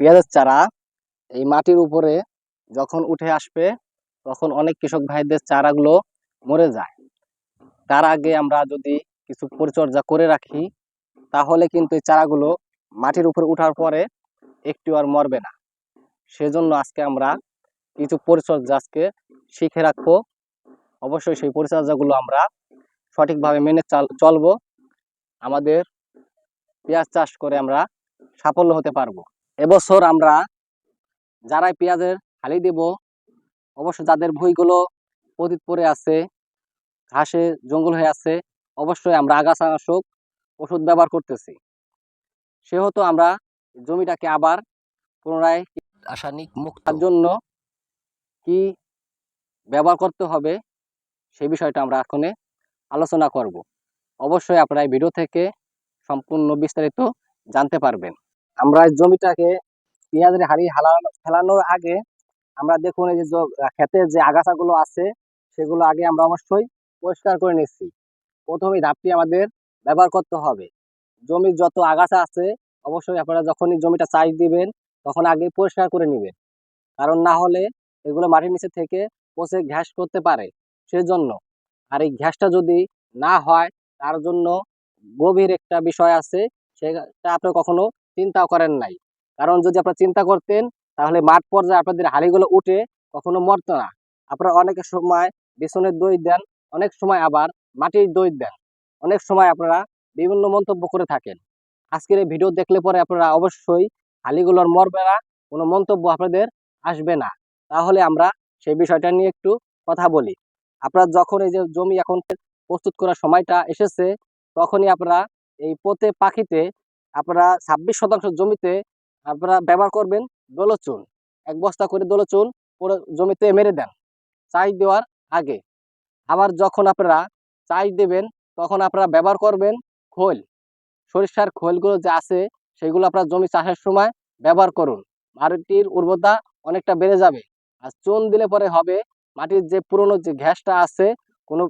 পেঁয়াজের চারা এই মাটির উপরে যখন উঠে আসবে, তখন অনেক কৃষক ভাইদের চারাগুলো মরে যায়। তার আগে আমরা যদি কিছু পরিচর্যা করে রাখি, তাহলে কিন্তু এই চারাগুলো মাটির উপরে উঠার পরে একটু আর মরবে না। সেজন্য আজকে আমরা কিছু পরিচর্যা আজকে শিখে রাখব। অবশ্যই সেই পরিচর্যাগুলো আমরা সঠিকভাবে মেনে চাল- চলবো। আমাদের পেঁয়াজ চাষ করে আমরা সাফল্য হতে পারব। এবছর আমরা যারাই পেঁয়াজের হালি দেব অবশ্য যাদের ভুঁইগুলো পতিত পড়ে আছে, ঘাসে জঙ্গল হয়ে আছে, অবশ্যই আমরা আগাছানাশক ওষুধ ব্যবহার করতেছি। সেহেতু আমরা জমিটাকে আবার পুনরায় রাসায়নিক মুক্তার জন্য কি ব্যবহার করতে হবে সেই বিষয়টা আমরা এখন আলোচনা করব। অবশ্যই আপনারা এই ভিডিও থেকে সম্পূর্ণ বিস্তারিত জানতে পারবেন। আমরা জমিটাকে পেঁয়াজের হাড়ি হালানো, ফেলানোর আগে আমরা দেখুন এই যে ক্ষেতের যে আগাছাগুলো আছে, সেগুলো আগে আমরা অবশ্যই পরিষ্কার করে নিচ্ছি। প্রথমে ধাপটি আমাদের ব্যবহার করতে হবে। জমির যত আগাছা আছে, অবশ্যই আপনারা যখনই জমিটা চাষ দিবেন, তখন আগে পরিষ্কার করে নেবেন। কারণ না হলে এগুলো মাটির নিচে থেকে পচে ঘ্যাস করতে পারে। সেজন্য আর এই ঘ্যাসটা যদি না হয়, তার জন্য গভীর একটা বিষয় আছে, সেটা আপনি কখনো চিন্তা করেন নাই। কারণ যদি আপনারা চিন্তা করতেন, তাহলে মাঠ পর্যায়ে আপনাদের হাড়িগুলো উঠে কখনো মরতো না। আপনারা অনেক সময় বিছনের দই দেন, অনেক সময় আবার মাটির দই দেন। অনেক সময় আপনারা বিভিন্ন মন্তব্য করে থাকেন। আজকের এই ভিডিও দেখলে পরে আপনারা অবশ্যই হালিগুলোর মরবে না, কোনো মন্তব্য আপনাদের আসবে না। তাহলে আমরা সেই বিষয়টা নিয়ে একটু কথা বলি। আপনারা যখন এই যে জমি এখন প্রস্তুত করার সময়টা এসেছে, তখনই আপনারা এই পোতে পাখিতে আপনারা ছাব্বিশ শতাংশ জমিতে আপনারা ব্যবহার করবেন দোলচুন এক বস্তা করে দোলচুন পুরো জমিতে মেরে দেন চাষ দেওয়ার আগে। আবার যখন আপনারা চাষ দেবেন, তখন আপনারা ব্যবহার করবেন খোল। সরিষার খোলগুলো যে আছে, সেগুলো আপনারা জমি চাষের সময় ব্যবহার করুন। মাটির উর্বরতা অনেকটা বেড়ে যাবে। আর চুন দিলে পরে হবে মাটির যে পুরনো যে ঘ্যাসটা আছে, কোনো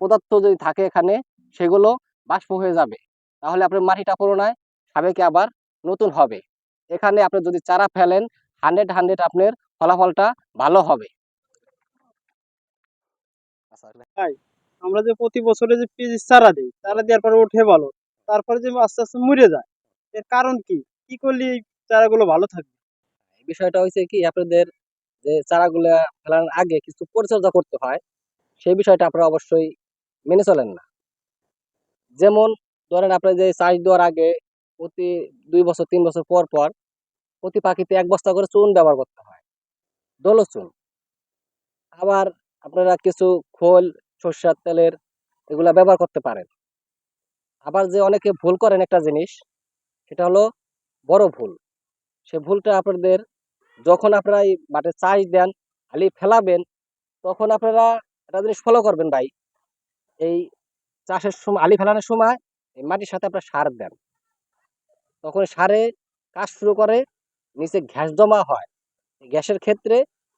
পদার্থ যদি থাকে এখানে, সেগুলো বাষ্প হয়ে যাবে। তাহলে আপনার মাটিটা পুরোনায় সাবেকে আবার নতুন হবে। এখানে আপনি যদি চারা ফেলেন হান্ড্রেড হান্ড্রেড আপনার ফলাফলটা ভালো হবে। আমরা যে প্রতি বছরে যে পেঁয়াজ চারা দিই চারা দেওয়ার পরে ওঠে ভালো তারপরে যে আস্তে আস্তে মরে যায় এর কারণ কি? কি করলে এই চারাগুলো ভালো থাকবে? এই বিষয়টা হয়েছে কি আপনাদের যে চারাগুলো ফেলানোর আগে কিছু পরিচর্যা করতে হয় সেই বিষয়টা আপনারা অবশ্যই মেনে চলেন না। যেমন ধরেন আপনার যে চাষ দেওয়ার আগে প্রতি দুই বছর, তিন বছর পর পর প্রতি পাখিতে এক বস্তা করে চুন ব্যবহার করতে হয়। দোলো চুন। আবার আপনারা কিছু খোল, সর্ষার তেলের এগুলা ব্যবহার করতে পারেন। আবার যে অনেকে ভুল করেন একটা জিনিস, সেটা হলো বড় ভুল। সে ভুলটা আপনাদের যখন আপনারা এই মাঠে চাষ দেন আলি ফেলাবেন, তখন আপনারা একটা জিনিস ফলো করবেন ভাই। এই চাষের সময়, আলি ফেলানোর সময় এই মাটির সাথে আপনারা সার দেন। তখন সারে কাজ শুরু করে, নিচে ঘ্যাস জমা হয়। গ্যাসের ক্ষেত্রে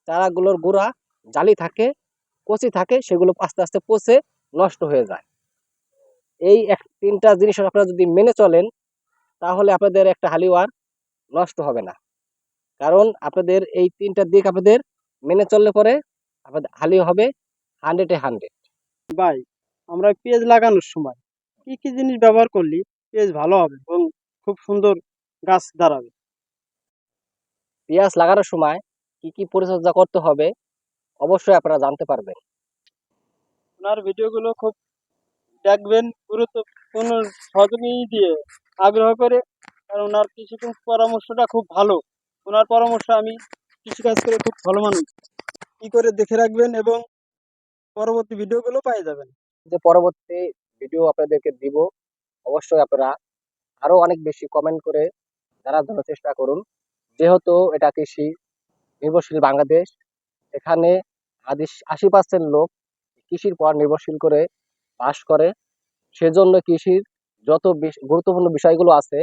চারাগুলোর গোড়া জালি থাকে, কচি থাকে, সেগুলো আস্তে আস্তে পচে নষ্ট হয়ে যায়। এই এক তিনটা জিনিস আপনারা যদি মেনে চলেন, তাহলে আপনাদের একটা হালিওয়ার নষ্ট হবে না। কারণ আপনাদের এই তিনটা দিক আপনাদের মেনে চললে পরে আপনাদের হালি হবে হান্ড্রেডে হান্ড্রেড। ভাই, আমরা পেঁয়াজ লাগানোর সময় কি কি জিনিস ব্যবহার করলে পেঁয়াজ ভালো হবে এবং খুব সুন্দর গাছ দাঁড়াবে। পেঁয়াজ লাগানোর সময় কি কি পরিচর্যা করতে হবে অবশ্যই আপনারা জানতে পারবেন। ওনার ভিডিওগুলো খুব দেখবেন গুরুত্বপূর্ণ সহযোগী দিয়ে আগ্রহ করে কারণ ওনার কৃষি পরামর্শটা খুব ভালো। ওনার পরামর্শ আমি কৃষিকাজ করে খুব ভালো মানুষ। কি করে দেখে রাখবেন এবং পরবর্তী ভিডিওগুলো পাই যাবেন। যে পরবর্তী ভিডিও আপনাদেরকে দিব। অবশ্যই আপনারা আরও অনেক বেশি কমেন্ট করে জানার জন্য চেষ্টা করুন। যেহেতু এটা কৃষি নির্ভরশীল বাংলাদেশ, এখানে আশি পার্সেন্ট লোক কৃষির পর নির্ভরশীল করে বাস করে। সেজন্য কৃষির যত গুরুত্বপূর্ণ বিষয়গুলো আছে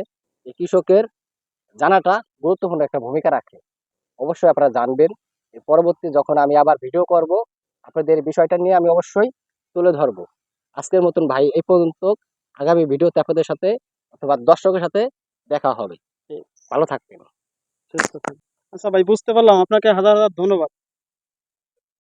কৃষকের জানাটা গুরুত্বপূর্ণ একটা ভূমিকা রাখে। অবশ্যই আপনারা জানবেন। পরবর্তী যখন আমি আবার ভিডিও করব, আপনাদের বিষয়টা নিয়ে আমি অবশ্যই তুলে ধরবো। আজকের মতন ভাই, এই পর্যন্ত আগামী ভিডিওতে আপনাদের সাথে অথবা দর্শকের সাথে দেখা হবে। ভালো থাকবেন। সুস্থ থাকবে আচ্ছা ভাই, বুঝতে পারলাম। আপনাকে হাজার হাজার ধন্যবাদ।